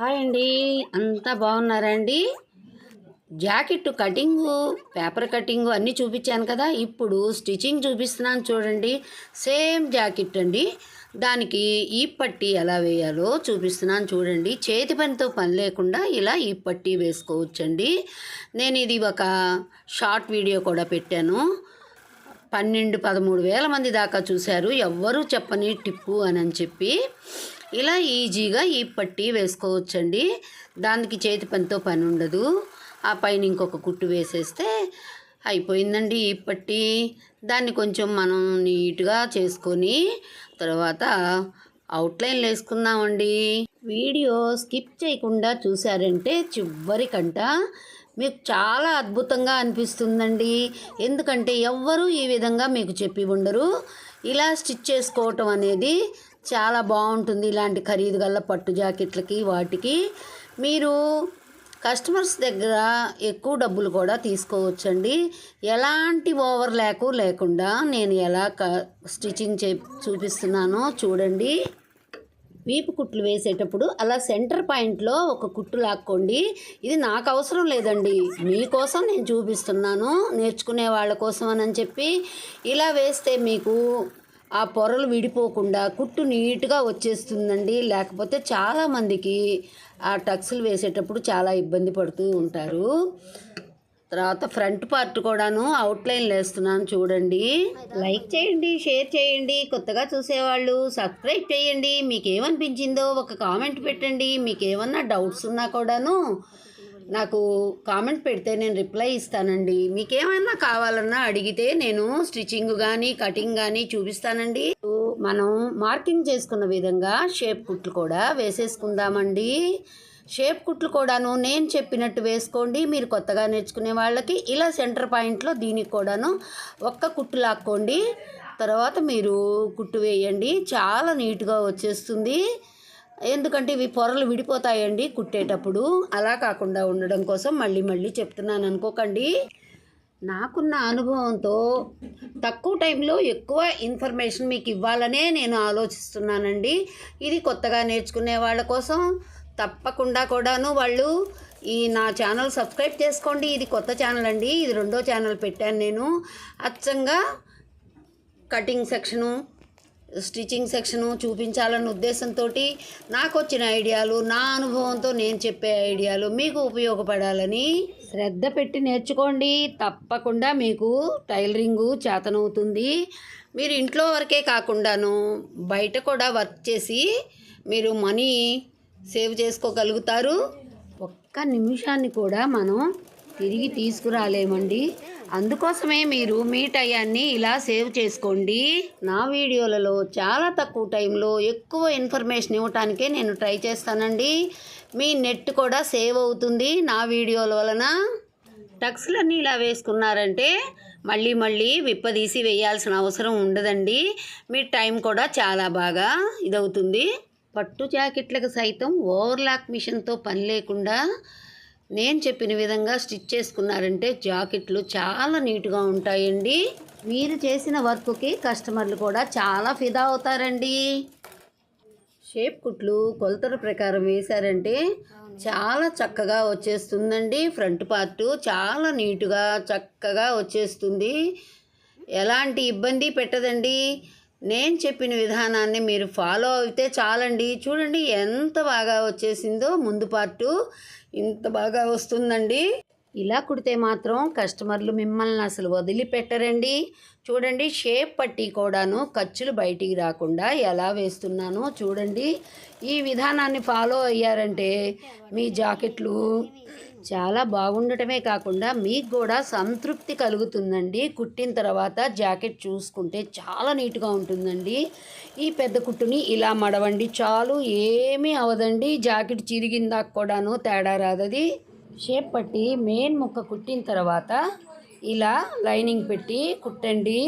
Hi అండి. అంతా బాగున్నారండి జాకెట్ కటింగు పేపర్ కటింగు అన్నీ చూపించాను కదా. ఇప్పుడు స్టిచ్చింగ్ చూపిస్తున్నాను చూడండి. సేమ్ జాకెట్ అండి. దానికి ఈ పట్టి ఎలా వేయాలో చూపిస్తున్నాను చూడండి. చేతి పనితో పని లేకుండా ఇలా ఈ పట్టి వేసుకోవచ్చండి. నేను ఇది ఒక షార్ట్ వీడియో కూడా పెట్టాను. పన్నెండు పదమూడు వేల మంది దాకా చూశారు. ఎవ్వరూ చెప్పని టిప్పు అని అని చెప్పి ఇలా ఈజీగా ఈ పట్టి వేసుకోవచ్చండి. దానికి చేతి పనితో పని ఉండదు. ఆ పైన ఇంకొక కుట్టు వేసేస్తే అయిపోయిందండి ఈ పట్టి. దాన్ని కొంచెం మనం నీట్గా చేసుకొని తర్వాత అవుట్లైన్లు వేసుకుందామండి. వీడియో స్కిప్ చేయకుండా చూసారంటే చివరికంట మీకు చాలా అద్భుతంగా అనిపిస్తుందండి. ఎందుకంటే ఎవ్వరూ ఈ విధంగా మీకు చెప్పి ఉండరు. ఇలా స్టిచ్ చేసుకోవటం అనేది చాలా బాగుంటుంది ఇలాంటి ఖరీదు గల పట్టు జాకెట్లకి వాటికి. మీరు కస్టమర్స్ దగ్గర ఎక్కువ డబ్బులు కూడా తీసుకోవచ్చండి. ఎలాంటి ఓవర్ లేకు లేకుండా నేను ఎలా క స్టిచ్చింగ్ చే చూపిస్తున్నానో చూడండి. వీపు కుట్లు వేసేటప్పుడు అలా సెంటర్ పాయింట్లో ఒక కుట్టు లాక్కోండి. ఇది నాకు అవసరం లేదండి. మీకోసం నేను చూపిస్తున్నాను. నేర్చుకునే వాళ్ళ కోసం అని చెప్పి ఇలా వేస్తే మీకు ఆ పొరలు విడిపోకుండా కుట్టు నీట్గా వచ్చేస్తుందండి. లేకపోతే చాలామందికి ఆ టక్స్లు వేసేటప్పుడు చాలా ఇబ్బంది పడుతూ ఉంటారు. తర్వాత ఫ్రంట్ పార్ట్ కూడాను అవుట్లైన్ వేస్తున్నాను చూడండి. లైక్ చేయండి షేర్ చేయండి కొత్తగా చూసేవాళ్ళు సబ్స్క్రైబ్ చేయండి. మీకు ఏమనిపించిందో ఒక కామెంట్ పెట్టండి. మీకు ఏమన్నా డౌట్స్ ఉన్నా కూడాను నాకు కామెంట్ పెడితే నేను రిప్లై ఇస్తానండి. మీకు కావాలన్నా అడిగితే నేను స్టిచ్చింగ్ కానీ కటింగ్ కానీ చూపిస్తానండి. మనం మార్కింగ్ చేసుకున్న విధంగా షేప్ కుట్లు కూడా వేసేసుకుందామండి. షేప్ కుట్లు కూడాను నేను చెప్పినట్టు వేసుకోండి. మీరు కొత్తగా నేర్చుకునే వాళ్ళకి ఇలా సెంటర్ పాయింట్లో దీనికి కూడాను ఒక్క కుట్టు లాక్కోండి. తర్వాత మీరు కుట్టు వేయండి. చాలా నీట్గా వచ్చేస్తుంది. ఎందుకంటే ఇవి పొరలు విడిపోతాయండి కుట్టేటప్పుడు. అలా కాకుండా ఉండడం కోసం మళ్ళీ మళ్ళీ చెప్తున్నాను అనుకోకండి. నాకున్న అనుభవంతో తక్కువ టైంలో ఎక్కువ ఇన్ఫర్మేషన్ మీకు ఇవ్వాలనే నేను ఆలోచిస్తున్నానండి. ఇది కొత్తగా నేర్చుకునే వాళ్ళ కోసం తప్పకుండా కూడాను వాళ్ళు ఈ నా ఛానల్ సబ్స్క్రైబ్ చేసుకోండి. ఇది కొత్త ఛానల్ అండి. ఇది రెండో ఛానల్ పెట్టాను నేను. అచ్చంగా కటింగ్ సెక్షను స్టిచ్చింగ్ సెక్షను చూపించాలన్న ఉద్దేశంతో నాకు వచ్చిన ఐడియాలు నా అనుభవంతో నేను చెప్పే ఐడియాలు మీకు ఉపయోగపడాలని శ్రద్ధ పెట్టి నేర్చుకోండి. తప్పకుండా మీకు టైలరింగు చేతనవుతుంది. మీరు ఇంట్లో వరకే కాకుండాను బయట కూడా వర్క్ చేసి మీరు మనీ సేవ్ చేసుకోగలుగుతారు. ఒక్క నిమిషాన్ని కూడా మనం తిరిగి తీసుకురాలేమండి. అందుకోసమే మీరు మీ టయాన్ని ఇలా సేవ్ చేసుకోండి. నా వీడియోలలో చాలా తక్కువ టైంలో ఎక్కువ ఇన్ఫర్మేషన్ ఇవ్వటానికే నేను ట్రై చేస్తానండి. మీ నెట్ కూడా సేవ్ అవుతుంది నా వీడియోల వలన. టక్స్లన్నీ ఇలా వేసుకున్నారంటే మళ్ళీ మళ్ళీ విప్పదీసి వేయాల్సిన అవసరం ఉండదండి. మీ టైం కూడా చాలా బాగా ఇదవుతుంది. పట్టు జాకెట్లకు సైతం ఓవర్లాక్ మిషన్తో పని లేకుండా నేను చెప్పిన విధంగా స్టిచ్ చేసుకున్నారంటే జాకెట్లు చాలా నీట్గా ఉంటాయండి. మీరు చేసిన వర్క్కి కస్టమర్లు కూడా చాలా ఫిదా అవుతారండి. షేప్ కుట్లు కొలతల ప్రకారం వేశారంటే చాలా చక్కగా వచ్చేస్తుందండి. ఫ్రంట్ పార్ట్ చాలా నీట్గా చక్కగా వచ్చేస్తుంది. ఎలాంటి ఇబ్బంది పెట్టదండి. నేను చెప్పిన విధానాన్ని మీరు ఫాలో అయితే చాలండి. చూడండి ఎంత బాగా వచ్చేసిందో ముందు పార్టు ఇంత బాగా వస్తుందండి. ఇలా కుడితే మాత్రం కస్టమర్లు మిమ్మల్ని అసలు వదిలిపెట్టరండి. చూడండి షేప్ పట్టి కూడాను ఖర్చులు బయటికి రాకుండా ఎలా వేస్తున్నానో చూడండి. ఈ విధానాన్ని ఫాలో అయ్యారంటే మీ జాకెట్లు చాలా బాగుండటమే కాకుండా మీకు కూడా సంతృప్తి కలుగుతుందండి. కుట్టిన తర్వాత జాకెట్ చూసుకుంటే చాలా నీట్గా ఉంటుందండి. ఈ పెద్ద కుట్టుని ఇలా మడవండి. చాలు ఏమీ అవదండి. జాకెట్ చిరిగిందాక కూడాను తేడా రాదది షేప్ పట్టి మెయిన్ ముక్క కుట్టిన తర్వాత ఇలా లైనింగ్ పెట్టి కుట్టండి.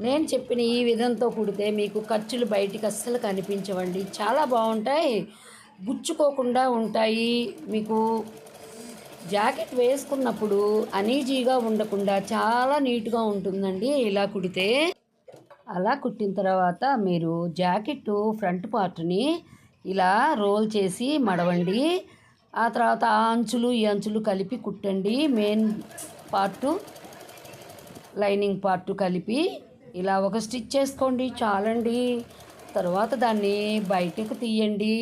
నేను చెప్పిన ఈ విధంతో కుడితే మీకు ఖర్చులు బయటికి అస్సలు కనిపించవండి. చాలా బాగుంటాయి. గుచ్చుకోకుండా ఉంటాయి. మీకు జాకెట్ వేసుకున్నప్పుడు అనీజీగా ఉండకుండా చాలా నీట్గా ఉంటుందండి. ఇలా కుడితే అలా కుట్టిన తర్వాత మీరు జాకెట్ ఫ్రంట్ పార్ట్ని ఇలా రోల్ చేసి మడవండి. ఆ తర్వాత ఆ అంచులు ఈ అంచులు కలిపి కుట్టండి. మెయిన్ పార్టు లైనింగ్ పార్ట్ కలిపి ఇలా ఒక స్టిచ్ చేసుకోండి. చాలండి. తర్వాత దాన్ని బయటకు తీయండి.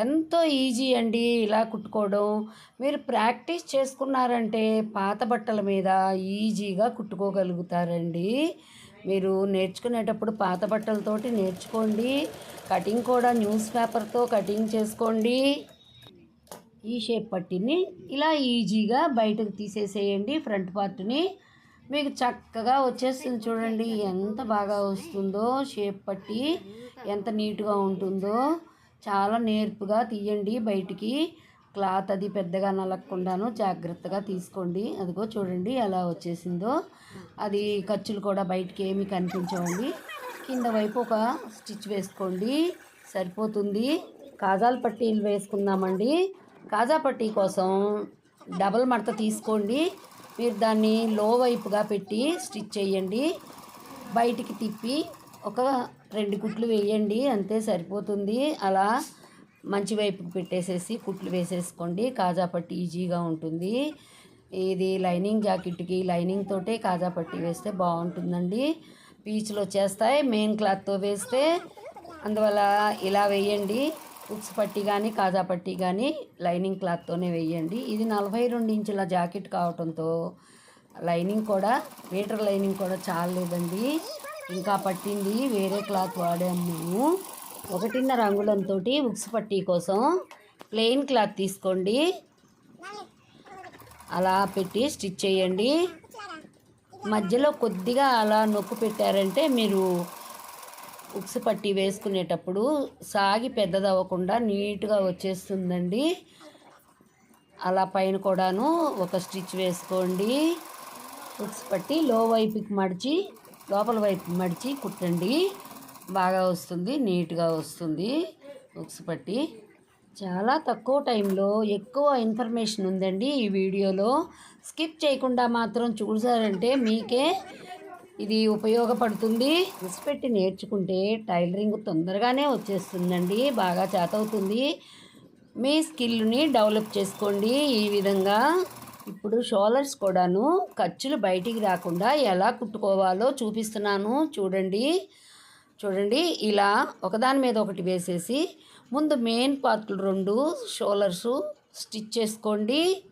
ఎంతో ఈజీ అండి ఇలా కుట్టుకోవడం. మీరు ప్రాక్టీస్ చేసుకున్నారంటే పాత బట్టల మీద ఈజీగా కుట్టుకోగలుగుతారండి. మీరు నేర్చుకునేటప్పుడు పాత బట్టలతోటి నేర్చుకోండి. కటింగ్ కూడా న్యూస్ పేపర్తో కటింగ్ చేసుకోండి. ఈ షేప్ పట్టిని ఇలా ఈజీగా బయటకు తీసేసేయండి ఫ్రంట్ పార్ట్ని. మీకు చక్కగా వచ్చేస్తుంది చూడండి ఎంత బాగా వస్తుందో షేప్ పట్టి ఎంత నీట్గా ఉంటుందో. చాలా నేర్పుగా తీయండి బయటికి. క్లాత్ అది పెద్దగా నలగకుండాను జాగ్రత్తగా తీసుకోండి. అదిగో చూడండి ఎలా వచ్చేసిందో. అది ఖర్చులు కూడా బయటికి ఏమీ కనిపించవండి. కింద వైపు ఒక స్టిచ్ వేసుకోండి. సరిపోతుంది. కాజాల పట్టీలు వేసుకుందామండి. కాజా పట్టీ కోసం డబల్ మడత తీసుకోండి. మీరు దాన్ని లో వైపుగా పెట్టి స్టిచ్ చేయండి. బయటికి తిప్పి ఒక రెండు కుట్లు వేయండి అంతే సరిపోతుంది. అలా మంచి వైపుకి పెట్టేసేసి కుట్లు వేసేసుకోండి. కాజా పట్టి ఈజీగా ఉంటుంది. ఇది లైనింగ్ జాకెట్కి లైనింగ్ తోటే కాజా పట్టి వేస్తే బాగుంటుందండి. పీచులు వచ్చేస్తాయి. మెయిన్ క్లాత్తో వేస్తే అందువల్ల ఇలా వేయండి. ఉక్స్ పట్టి కానీ కాజా పట్టి కానీ లైనింగ్ క్లాత్తోనే వేయండి. ఇది నలభై రెండు ఇంచుల జాకెట్ కావటంతో లైనింగ్ కూడా మీటర్ లైనింగ్ కూడా చాలేదండి ఇంకా పట్టింది వేరే క్లాత్ వాడాము. మేము ఒకటిన్నర అంగుళంతో ఉక్స్ పట్టీ కోసం ప్లెయిన్ క్లాత్ తీసుకోండి. అలా పెట్టి స్టిచ్ చేయండి. మధ్యలో కొద్దిగా అలా నొక్కు పెట్టారంటే మీరు ఉక్స్ పట్టి వేసుకునేటప్పుడు సాగి పెద్దదవ్వకుండా నీట్గా వచ్చేస్తుందండి. అలా పైన కూడాను ఒక స్టిచ్ వేసుకోండి. ఉక్స్ పట్టి లో వైపుకి మడిచి లోపల వైపు మడిచి కుట్టండి. బాగా వస్తుంది నీట్గా వస్తుంది. ఉక్స్ పట్టి. చాలా తక్కువ టైంలో ఎక్కువ ఇన్ఫర్మేషన్ ఉందండి ఈ వీడియోలో. స్కిప్ చేయకుండా మాత్రం చూసారంటే మీకే ఇది ఉపయోగపడుతుంది. పెట్టి నేర్చుకుంటే టైలరింగ్ తొందరగానే వచ్చేస్తుందండి బాగా చేతవుతుంది. మీ స్కిల్ని డెవలప్ చేసుకోండి ఈ విధంగా. ఇప్పుడు షోలర్స్ కూడాను ఖర్చులు బయటికి రాకుండా ఎలా కుట్టుకోవాలో చూపిస్తున్నాను. చూడండి. చూడండి. ఇలా ఒకదాని మీద ఒకటి వేసేసి ముందు మెయిన్ పార్ట్లు రెండు షోలర్సు స్టిచ్ చేసుకోండి.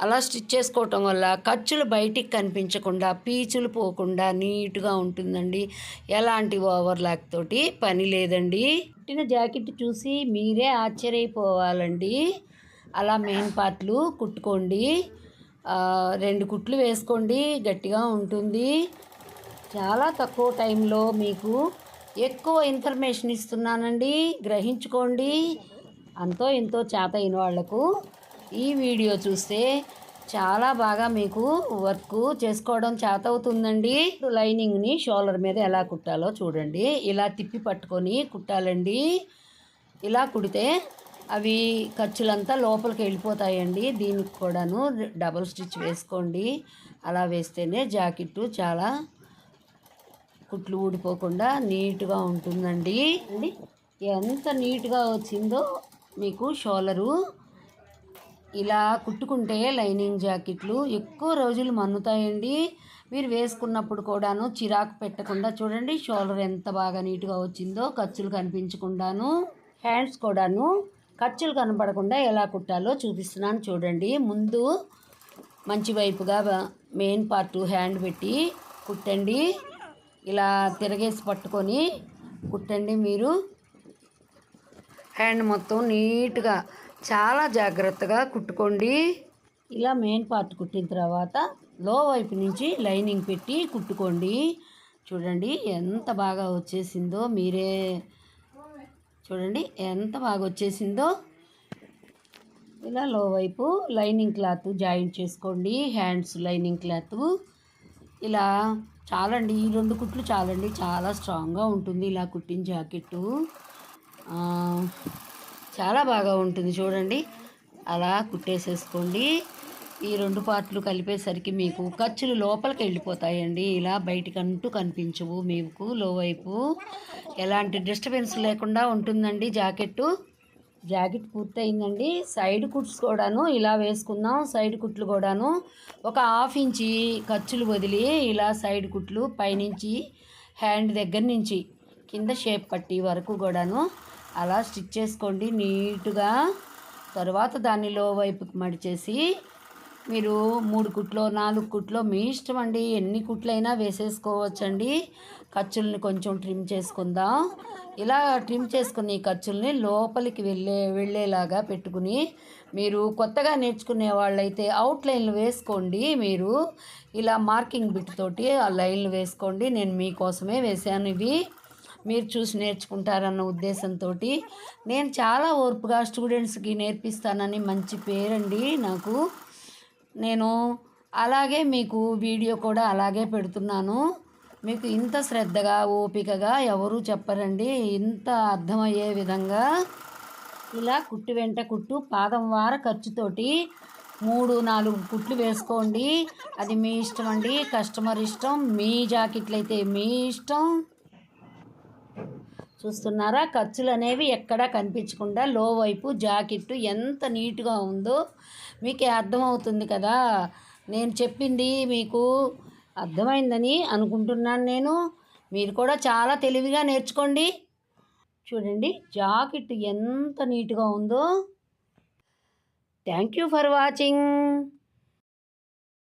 అలా స్టిచ్ చేసుకోవటం వల్ల ఖర్చులు బయటికి కనిపించకుండా పీచులు పోకుండా నీట్గా ఉంటుందండి. ఎలాంటి ఓవర్లాక్ తోటి పని లేదండి. పుట్టిన జాకెట్ చూసి మీరే ఆశ్చర్యపోవాలండి. అలా మెయిన్ పార్ట్లు కుట్టుకోండి. రెండు కుట్లు వేసుకోండి. గట్టిగా ఉంటుంది. చాలా తక్కువ టైంలో మీకు ఎక్కువ ఇన్ఫర్మేషన్ ఇస్తున్నానండి. గ్రహించుకోండి. అంతో ఎంతో చేత అయిన వాళ్ళకు ఈ వీడియో చూస్తే చాలా బాగా మీకు వర్క్ చేసుకోవడం చేత అవుతుందండి. లైనింగ్ని షోల్డర్ మీద ఎలా కుట్టాలో చూడండి. ఇలా తిప్పి పట్టుకొని కుట్టాలండి. ఇలా కుడితే అవి ఖర్చులంతా లోపలికి వెళ్ళిపోతాయండి. దీనికి కూడాను డబల్ స్టిచ్ వేసుకోండి. అలా వేస్తేనే జాకెట్టు చాలా కుట్లు ఊడిపోకుండా నీట్గా ఉంటుందండి. అండి ఎంత నీట్గా వచ్చిందో మీకు షోలరు. ఇలా కుట్టుకుంటే లైనింగ్ జాకెట్లు ఎక్కువ రోజులు మన్నుతాయండి. మీరు వేసుకున్నప్పుడు కూడాను చిరాకు పెట్టకుండా చూడండి షోల్డర్ ఎంత బాగా నీట్గా వచ్చిందో ఖర్చులు కనిపించకుండాను. హ్యాండ్స్ కూడాను ఖర్చులు కనపడకుండా ఎలా కుట్టాలో చూపిస్తున్నాను చూడండి. ముందు మంచి వైపుగా మెయిన్ పార్ట్ హ్యాండ్ పెట్టి కుట్టండి. ఇలా తిరగేసి పట్టుకొని కుట్టండి మీరు. హ్యాండ్ మొత్తం నీట్గా చాలా జాగ్రత్తగా కుట్టుకోండి. ఇలా మెయిన్ పార్ట్ కుట్టిన తర్వాత లో వైపు నుంచి లైనింగ్ పెట్టి కుట్టుకోండి. చూడండి ఎంత బాగా వచ్చేసిందో మీరే చూడండి ఎంత బాగా వచ్చేసిందో ఇలా లో వైపు లైనింగ్ క్లాత్ జాయింట్ చేసుకోండి హ్యాండ్స్ లైనింగ్ క్లాత్. ఇలా చాలండి ఈ రెండు కుట్లు చాలండి చాలా స్ట్రాంగ్గా ఉంటుంది ఇలా కుట్టిన జాకెట్టు. చాలా బాగా ఉంటుంది చూడండి అలా కుట్టేసేసుకోండి. ఈ రెండు పార్ట్లు కలిపేసరికి మీకు ఖర్చులు లోపలికి వెళ్ళిపోతాయండి ఇలా బయటకంటూ అంటూ కనిపించవు మీకు లో వైపు ఎలాంటి డిస్టర్బెన్స్ లేకుండా ఉంటుందండి జాకెట్టు. జాకెట్ పూర్తయిందండి. సైడ్ కుట్స్ కూడాను ఇలా వేసుకుందాం సైడ్ కుట్లు కూడాను. ఒక హాఫ్ ఇంచి ఖర్చులు వదిలి ఇలా సైడ్ కుట్లు పైనుంచి హ్యాండ్ దగ్గర నుంచి కింద షేప్ పట్టి వరకు కూడాను అలా స్టిచ్ చేసుకోండి. నీట్గా తర్వాత దాన్ని లో వైపుకి మడిచేసి మీరు మూడు కుట్లో నాలుగు కుట్లో మీ ఇష్టం అండి. ఎన్ని కుట్లైనా వేసేసుకోవచ్చండి. ఖర్చుల్ని కొంచెం ట్రిమ్ చేసుకుందాం. ఇలా ట్రిమ్ చేసుకుని ఖర్చుల్ని లోపలికి వెళ్ళే వెళ్ళేలాగా పెట్టుకుని మీరు కొత్తగా నేర్చుకునే వాళ్ళైతే అవుట్ లైన్లు వేసుకోండి మీరు. ఇలా మార్కింగ్ బిట్ తోటి ఆ లైన్లు వేసుకోండి. నేను మీకోసమే వేశాను ఇవి. మీరు చూసి నేర్చుకుంటారన్న ఉద్దేశంతో నేను చాలా ఓర్పుగా స్టూడెంట్స్కి నేర్పిస్తానని మంచి పేరండి నాకు. నేను అలాగే మీకు వీడియో కూడా అలాగే పెడుతున్నాను. మీకు ఇంత శ్రద్ధగా ఓపికగా ఎవరు చెప్పరండి. ఇంత అర్థమయ్యే విధంగా ఇలా కుట్టు వెంట కుట్టు పాదం వార ఖర్చుతోటి మూడు నాలుగు కుట్లు వేసుకోండి. అది మీ ఇష్టం అండి. కస్టమర్ ఇష్టం. మీ జాకెట్లు అయితే మీ ఇష్టం. చూస్తున్నారా? ఖర్చులు అనేవి ఎక్కడా కనిపించకుండా లో వైపు జాకెట్టు ఎంత నీట్గా ఉందో మీకే అర్థమవుతుంది కదా. నేను చెప్పింది మీకు అర్థమైందని అనుకుంటున్నాను నేను. మీరు కూడా చాలా తెలివిగా నేర్చుకోండి. చూడండి జాకెట్ ఎంత నీట్గా ఉందో. Thank you for watching.